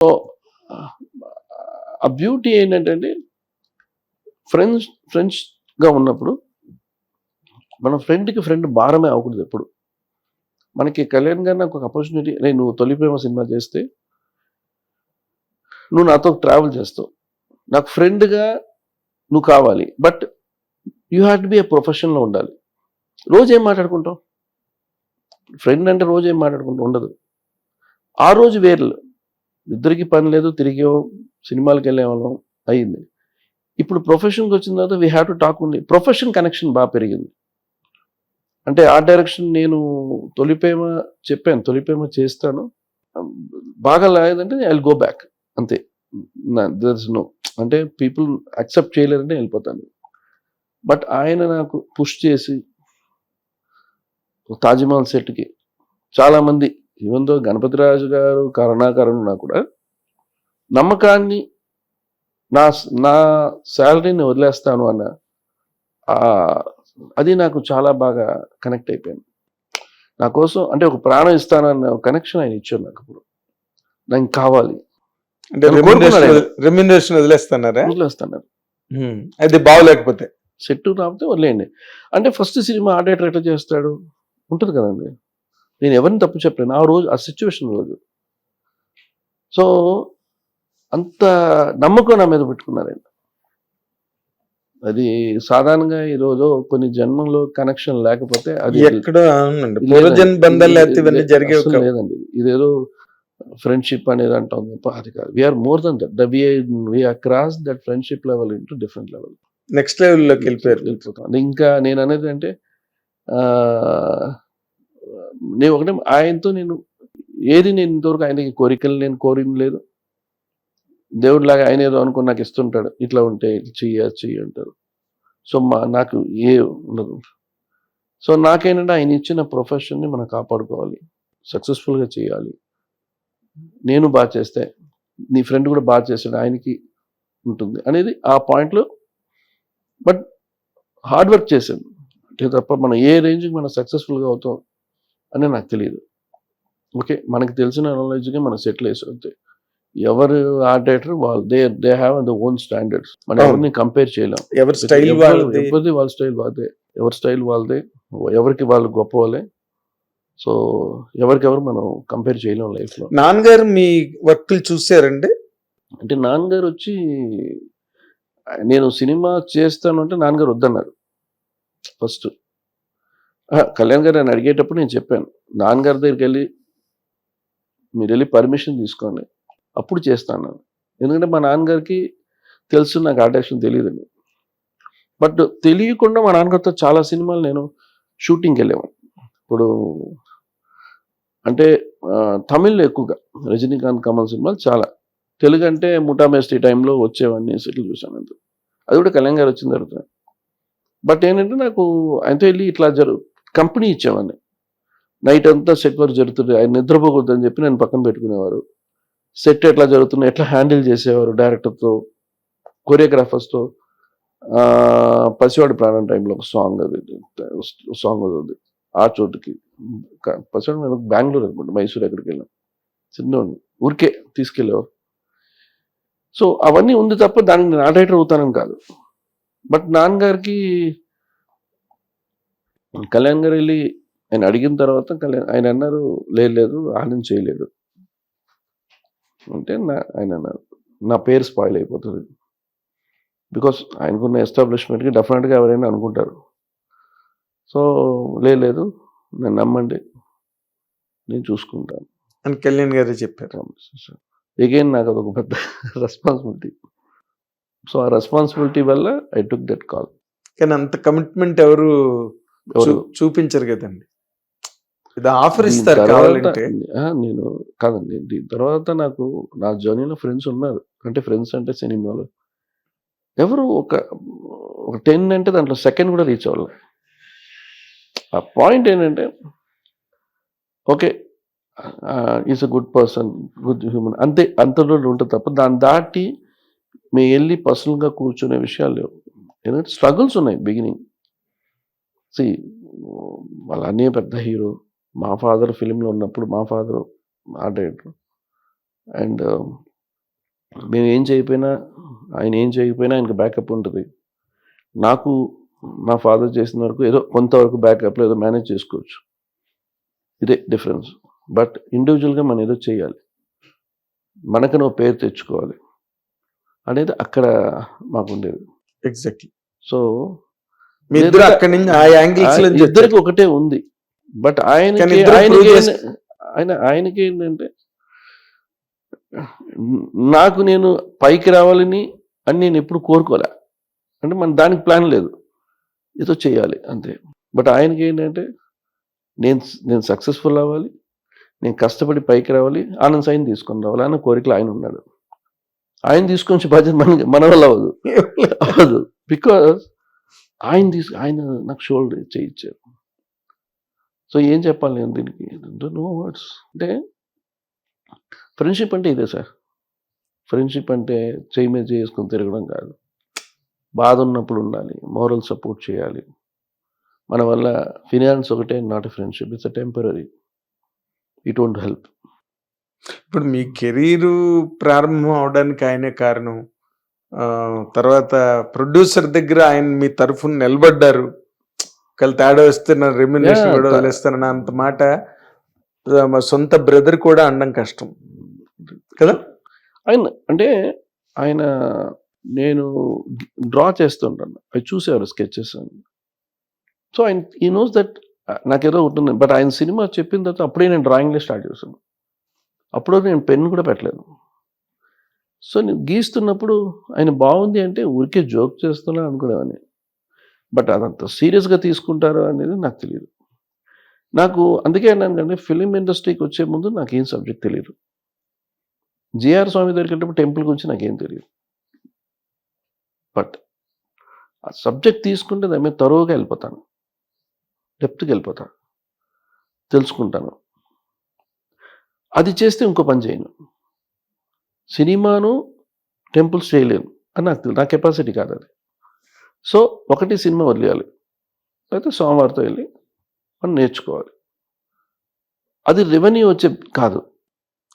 So ఆ beauty ఏంటంటే friends ఫ్రెండ్స్గా ఉన్నప్పుడు మన ఫ్రెండ్కి ఫ్రెండ్ భారమే అవ్వకూడదు ఎప్పుడు. మనకి కళ్యాణ్ గారు నాకు ఒక ఆపర్చునిటీ నేను నువ్వు తొలి ప్రేమ సినిమా చేస్తే నువ్వు నాతో ట్రావెల్ చేస్తావు. నాకు ఫ్రెండ్గా నువ్వు కావాలి. But you had be a ప్రొఫెషన్లో ఉండాలి. రోజు ఏం మాట్లాడుకుంటావు? ఫ్రెండ్ అంటే రోజు ఏం మాట్లాడుకుంటూ ఉండదు. ఆ రోజు వేర్లు. ఇద్దరికి పని లేదు తిరిగి సినిమాలకు వెళ్ళేవాళ్ళం అయ్యింది ఇప్పుడు ప్రొఫెషన్కి వచ్చిన తర్వాత వీ హ్యావ్ టు టాక్ ఉంది ప్రొఫెషన్ కనెక్షన్ బాగా పెరిగింది. అంటే ఆ డైరెక్షన్ నేను తొలిపేమ చెప్పాను తొలిపేమ చేస్తాను. బాగా లేదంటే ఐ గో బ్యాక్ అంతే. దర్స్ నో అంటే పీపుల్ అక్సెప్ట్ చేయలేరంటే వెళ్ళిపోతాను. బట్ ఆయన నాకు పుష్ చేసి తాజ్మహల్ సెట్కి చాలామంది ఈవెందో గణపతిరాజు గారు కరుణాకరణ ఉన్నా కూడా నమ్మకాన్ని నా నా శాలరీని వదిలేస్తాను అన్న అది నాకు చాలా బాగా కనెక్ట్ అయిపోయింది. నా కోసం అంటే ఒక ప్రాణం ఇస్తానన్న కనెక్షన్ ఆయన ఇచ్చారు నాకు ఇప్పుడు. నాకు కావాలి. అంటే రెమ్యునరేషన్ వదిలేస్తున్నారా. అది బాగోలేకపోతే. సెట్ రాకపోతే వదిలేయండి. అంటే ఫస్ట్ సినిమా ఆడేటర్ ఎట్లా చేస్తాడు? ఉంటుంది కదండి. నేను ఎవరిని తప్పు చెప్పలేను. ఆ రోజు ఆ సిచ్యువేషన్ రోజు సో అంత నమ్మకం నా మీద పెట్టుకున్నారు ఆయన అది సాధారణంగా ఈరోజు కొన్ని జన్మంలో కనెక్షన్ లేకపోతే అది లేదండి. ఇదేదో ఫ్రెండ్షిప్ అనేది అంటాం తప్ప అది కాదు. We are more than that we are cross that friendship level into different level next లెవెల్లోకి వెళ్ళిపోయారు. ఇంకా నేను అనేది అంటే నేను ఒకటే ఆయనతో నేను ఏది నేను ఇంతవరకు ఆయనకి కోరికలు నేను కోరిన లేదు. దేవుడిలాగా ఆయన ఏదో అనుకుని నాకు ఇస్తుంటాడు ఇట్లా ఉంటే చెయ్యి చెయ్య చెయ్యి అంటారు. సో మా నాకు ఏ ఉండదు. సో నాకేంటంటే ఆయన ఇచ్చిన ప్రొఫెషన్ని మనం కాపాడుకోవాలి. సక్సెస్ఫుల్గా చేయాలి. నేను బాగా చేస్తే నీ ఫ్రెండ్ కూడా బాగా చేస్తాడు ఆయనకి ఉంటుంది అనేది ఆ పాయింట్లో. బట్ హార్డ్ వర్క్ చేశాను. అంటే తప్ప మనం ఏ రేంజ్కి మనం సక్సెస్ఫుల్గా అవుతాం అని నాకు తెలియదు ఓకే మనకి తెలిసిన నాలెడ్జ్కి మనం సెటిల్ వేసి ఎవరు ఆర్ట్ డైరెక్టర్ వాళ్ళు they they have the own standards మనం. ఎవరిని కంపేర్ చేయలేం. ఎవరి స్టైల్ ఎవరిది వాళ్ళ స్టైల్ వాళ్ళదే. ఎవరి స్టైల్ వాళ్ళదే ఎవరికి వాళ్ళు గొప్ప వాళ్ళే. సో ఎవరికెవరు మనం కంపేర్ చేయలేం లైఫ్లో నాన్నగారు మీ వర్క్లు చూసారండి? అంటే నాన్నగారు వచ్చి నేను సినిమా చేస్తాను అంటే నాన్నగారు వద్దన్నారు. ఫస్ట్ కళ్యాణ్ గారు నేను అడిగేటప్పుడు నేను చెప్పాను నాన్నగారి దగ్గరికి వెళ్ళి మీరు వెళ్ళి పర్మిషన్ తీసుకోండి అప్పుడు చేస్తాను నేను. ఎందుకంటే మా నాన్నగారికి తెలుసు నాకు ఆర్డేషన్ తెలియదండి బట్ తెలియకుండా మా నాన్నగారితో చాలా సినిమాలు నేను షూటింగ్కి వెళ్ళేవాడిని. ఇప్పుడు అంటే తమిళ్ళో ఎక్కువగా రజనీకాంత్ కమల్ సినిమాలు చాలా. తెలుగు అంటే ముఠా టైంలో వచ్చేవన్నీ సెటిల్ చూశాను అంతే అది కూడా కళ్యాణ్ గారు వచ్చిన తర్వాత. బట్ ఏంటంటే నాకు ఆయనతో వెళ్ళి ఇట్లా జరుగు కంపెనీ ఇచ్చేవాడిని. నైట్ అంతా సెట్ వర్క్ జరుగుతుంది. ఆయన నిద్రపోకూడదని చెప్పి నేను పక్కన పెట్టుకునేవారు. సెట్ ఎట్లా జరుగుతున్నాయి ఎట్లా హ్యాండిల్ చేసేవారు డైరెక్టర్తో కొరియోగ్రాఫర్స్తో? పసివాడి ప్రాణం టైంలో ఒక సాంగ్ అది సాంగ్ అది ఆ చోటుకి. పసివాడు మేము బెంగళూరు అనుకుంటా మైసూర్ ఎక్కడికి వెళ్ళాం. చిన్న ఊరికే తీసుకెళ్ళేవారు. సో అవన్నీ ఉంది తప్ప దానికి నేను ఆడేటర్ అవుతానని కాదు. బట్ నాన్నగారికి కళ్యాణ్ గారు వెళ్ళి ఆయన అడిగిన తర్వాత కళ్యాణ్ ఆయన అన్నారు లేదు లేదు ఆనంద్ చేయలేడు అంటే నా ఆయన అన్నారు నా పేరు స్పాయిల్ అయిపోతుంది. బికాస్ ఆయనకున్న ఎస్టాబ్లిష్మెంట్కి డెఫినెట్గా ఎవరైనా అనుకుంటారు. సో లేదు నన్ను నమ్మండి నేను చూసుకుంటాను. అని కళ్యాణ్ గారే చెప్పారు. అగైన్ నాకు అదొక పెద్ద రెస్పాన్సిబిలిటీ సో ఆ రెస్పాన్సిబిలిటీ వల్ల ఐ టుక్ దట్ కాల్ కానీ అంత కమిట్మెంట్ ఎవరు చూపించరు కదండి. ఇది ఆఫర్ ఇస్తారు కావాలంటే. నేను కాదండి దీని తర్వాత నాకు నా జర్నీలో ఫ్రెండ్స్ ఉన్నారు. అంటే ఫ్రెండ్స్ అంటే సినిమాలో. ఎవరు ఒక ఒక టెన్ అంటే దాంట్లో సెకండ్ కూడా రీచ్ అవ్వాలి. ఆ పాయింట్ ఏంటంటే okay is a good person good human అంతే అంతలో ఉంటుంది తప్ప దాన్ని దాటి మేము వెళ్ళి పర్సనల్గా కూర్చునే విషయాలు లేవు. ఎందుకంటే స్ట్రగుల్స్ ఉన్నాయి బిగినింగ్. సి వాళ్ళ అన్నయ్య పెద్ద హీరో. మా ఫాదర్ ఫిలింలో ఉన్నప్పుడు మా ఫాదర్ ఆ డైరెక్టర్. అండ్ మేము ఏం చేయకపోయినా ఆయన ఏం చేయకపోయినా ఆయనకి బ్యాకప్ ఉంటుంది. నాకు మా ఫాదర్ చేసిన వరకు ఏదో కొంతవరకు బ్యాకప్లో ఏదో మేనేజ్ చేసుకోవచ్చు. ఇదే డిఫరెన్స్. బట్ ఇండివిజువల్గా మనం ఏదో చేయాలి. మనకని పేరు తెచ్చుకోవాలి. అనేది అక్కడ మాకు ఉండేది ఎగ్జాక్ట్లీ సో మీ ఇద్దరు అక్కడి నుంచి ఆ యాంగిల్స్ ఇద్దరికి ఒకటే ఉంది. బట్ ఏంటి- ఆయన ఆయనకి ఏంటంటే నాకు నేను పైకి రావాలని అని నేను ఎప్పుడు కోరుకోలే. అంటే మన దానికి ప్లాన్ లేదు. ఏదో చేయాలి అంతే. బట్ ఆయనకి ఏంటంటే నేను నేను సక్సెస్ఫుల్ అవ్వాలి నేను కష్టపడి పైకి రావాలి ఆనంద్ సాయిని తీసుకొని రావాలి అన్న కోరికలు ఆయన ఉన్నాడు. ఆయన తీసుకొని బాధ్యత మన మన వల్ల అవ్వదు. అవ్వదు. బికాస్ ఆయన తీసుకు ఆయన నాకు షోల్డర్ చేయించారు. సో ఏం చెప్పాలి నేను దీనికి? No words. అంటే ఫ్రెండ్షిప్ అంటే ఇదే సార్. ఫ్రెండ్షిప్ అంటే చేయి మీద చేసుకుని తిరగడం కాదు. బాధ ఉన్నప్పుడు ఉండాలి మోరల్ సపోర్ట్ చేయాలి. మన వల్ల ఫినాన్స్ ఒకటే not friendship it's a temporary it won't help ఇప్పుడు మీ కెరీర్ ప్రారంభం అవడానికి ఆయనే కారణం. తర్వాత ప్రొడ్యూసర్ దగ్గర ఆయన మీ తరఫున నిలబడ్డారు. ఒకవేళ తేడా వస్తే నా రెమ్యునేషన్ కూడా వదిలేస్తానన్న అంత మాట మా సొంత బ్రదర్ కూడా అనడం కష్టం. కదా? ఆయన అంటే ఆయన నేను డ్రా చేస్తుంటాను. అవి చూసేవారు స్కెచెస్ అని. సో ఆయన ఈ నోస్ దట్ నాకేదో ఉంటుంది బట్ ఆయన సినిమా చెప్పిన తర్వాత అప్పుడే నేను డ్రాయింగ్లే స్టార్ట్ చేశాను. అప్పుడు నేను పెన్ కూడా పెట్టలేదు. సో నేను గీస్తున్నప్పుడు ఆయన బాగుంది అంటే ఊరికే జోక్ చేస్తున్నా అనుకునేవాడిని. బట్ అదంత సీరియస్గా తీసుకుంటారు అనేది నాకు తెలియదు నాకు అందుకే అన్నాను కానీ ఫిలిం ఇండస్ట్రీకి వచ్చే ముందు నాకు ఏం సబ్జెక్ట్ తెలియదు జిఆర్ స్వామి దగ్గరికి టెంపుల్ గురించి నాకేం తెలియదు బట్ ఆ సబ్జెక్ట్ తీసుకుంటే దాని మీద తరువుగా వెళ్ళిపోతాను. డెప్త్కి వెళ్ళిపోతాను. తెలుసుకుంటాను. అది చేస్తే ఇంకో పని చేయను. సినిమాను టెంపుల్స్ చేయలేను అని నాకు తెలు- నా కెపాసిటీ కాదు అది. సో ఒకటి సినిమా వదిలేయాలి. అయితే సోమవారితో వెళ్ళి మనం నేర్చుకోవాలి. అది రెవెన్యూ వచ్చే కాదు.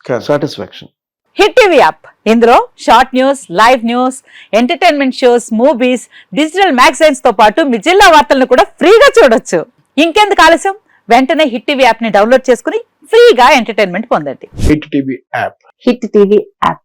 కాదు. సాటిస్ఫాక్షన్. Hit TV app. ఇందులో short news live news entertainment shows movies digital మ్యాగజైన్స్తో పాటు మీ జిల్లా వార్తలను కూడా ఫ్రీగా చూడొచ్చు. ఇంకెందుకు ఆలస్యం? వెంటనే హిట్ టీవీ యాప్ని డౌన్లోడ్ చేసుకుని ఫ్రీగా ఎంటర్టైన్మెంట్ పొందండి. Hit TV app. Hit TV app.